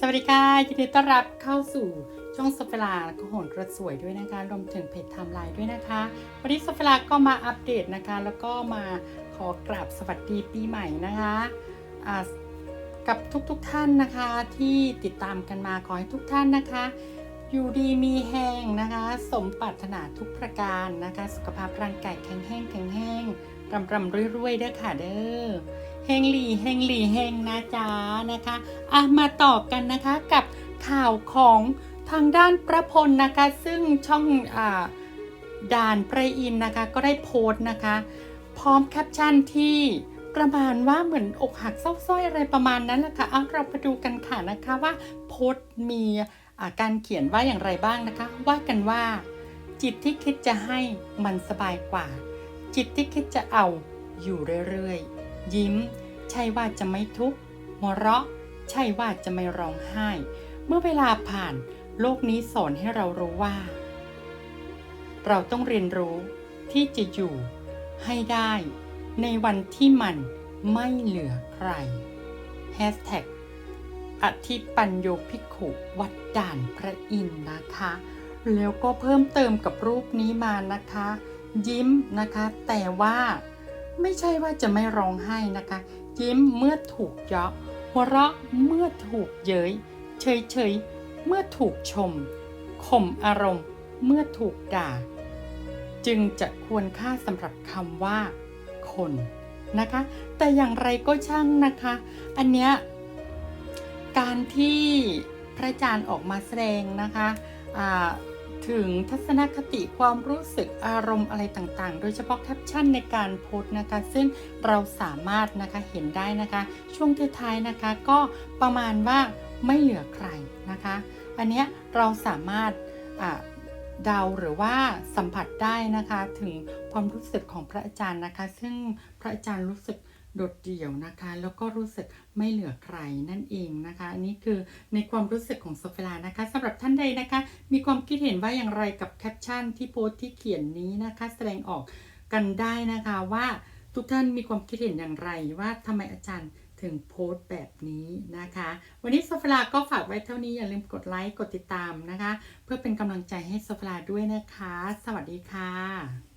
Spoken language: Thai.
สวัสดีค่ะยินดีต้อนรับเข้าสู่ช่องโซเฟลาและก็โหนกระสวยด้วยนะคะรวมถึงเพจไทม์ไลน์ด้วยนะคะ วันนี้โซเฟลาก็มาอัปเดตนะคะ แล้วก็มาขอกราบสวัสดีปีใหม่นะคะกับทุกๆทท่านนะคะที่ติดตามกันมาขอให้ทุกท่านนะคะ อยู่ดีมีแห้งนะคะ สมปรารถนาทุกประการนะคะ สุขภาพร่างกายแข็งแห้งแข็งแห้งรำรำรวยๆเด้อค่ะเด้อ เฮงหลี่เฮงหลี่เฮงนะจ๊ะนะคะอะมาต่อกันนะคะกับข่าวของทางด้านประพลนะคะ ซึ่งช่องอาด่านประอินนะคะ ก็ได้โพสต์นะคะ พร้อมแคปชั่นที่ประมาณว่าเหมือนอกหักเศร้าส้อยอะไรประมาณนั้นแหละค่ะเอาเราไปดูกันค่ะนะคะว่าโพสต์มีการเขียนว่าอย่างไรบ้างนะคะ ว่ากันว่า จิตที่คิดจะให้มันสบายกว่า จิตที่คิดจะเอาอยู่เรื่อยๆ ยิ้ม ใช่ว่าจะไม่ทุกข์หัวเราะ ใช่ว่าจะไม่ร้องไห้ เมื่อเวลาผ่าน โลกนี้สอนให้เรารู้ว่า เราต้องเรียนรู้ที่จะอยู่ให้ได้ ในวันที่มันไม่เหลือใคร Hashtag อธิปัญโยภิกขุวัดด่านพระอินทร์นะคะ แล้วก็เพิ่มเติมกับรูปนี้มานะคะ ยิ้มนะคะ แต่ว่า ไม่ใช่ว่าจะไม่ร้องไห้นะคะ ยิ้มเมื่อถูกเยาะหัวเราะเมื่อถูกเย้ยเฉยเฉยๆเมื่อถูกชมข่มอารมณ์เมื่อถูกด่า จึงจะควรค่าสำหรับคำว่า คนนะคะ แต่อย่างไรก็ช่างนะคะ อันเนี้ยการที่พระอาจารย์ออกมาแสดงนะคะอ่า ถึงทัศนคติความรู้สึกอารมณ์อะไรต่างๆ โดยเฉพาะแคปชั่นในการโพสต์นะคะ ซึ่งเราสามารถนะคะเห็นได้นะคะ ช่วงท้ายๆนะคะ ก็ประมาณว่าไม่เหลือใครนะคะ อันเนี้ยเราสามารถอ่าเดาหรือว่าสัมผัสได้นะคะ ถึงความรู้สึกของพระอาจารย์นะคะ ซึ่งพระอาจารย์รู้สึก โดดเดี่ยวนะคะ แล้วก็รู้สึกไม่เหลือใครนั่นเองนะคะอันนี้คือในความรู้สึกของโซเฟลานะคะสำหรับท่านใดนะคะ มีความคิดเห็นว่าอย่างไรกับแคปชั่นที่โพสต์ที่เขียนนี้นะคะ แสดงออกกันได้นะคะว่าทุกท่านมีความคิดเห็นอย่างไรว่าทำไมอาจารย์ถึงโพสต์แบบนี้นะคะ วันนี้โซฟลาก็ฝากไว้เท่านี้อย่าลืมกดไลค์กดติดตามนะคะ เพื่อเป็นกำลังใจให้โซฟลาด้วยนะคะ สวัสดีค่ะ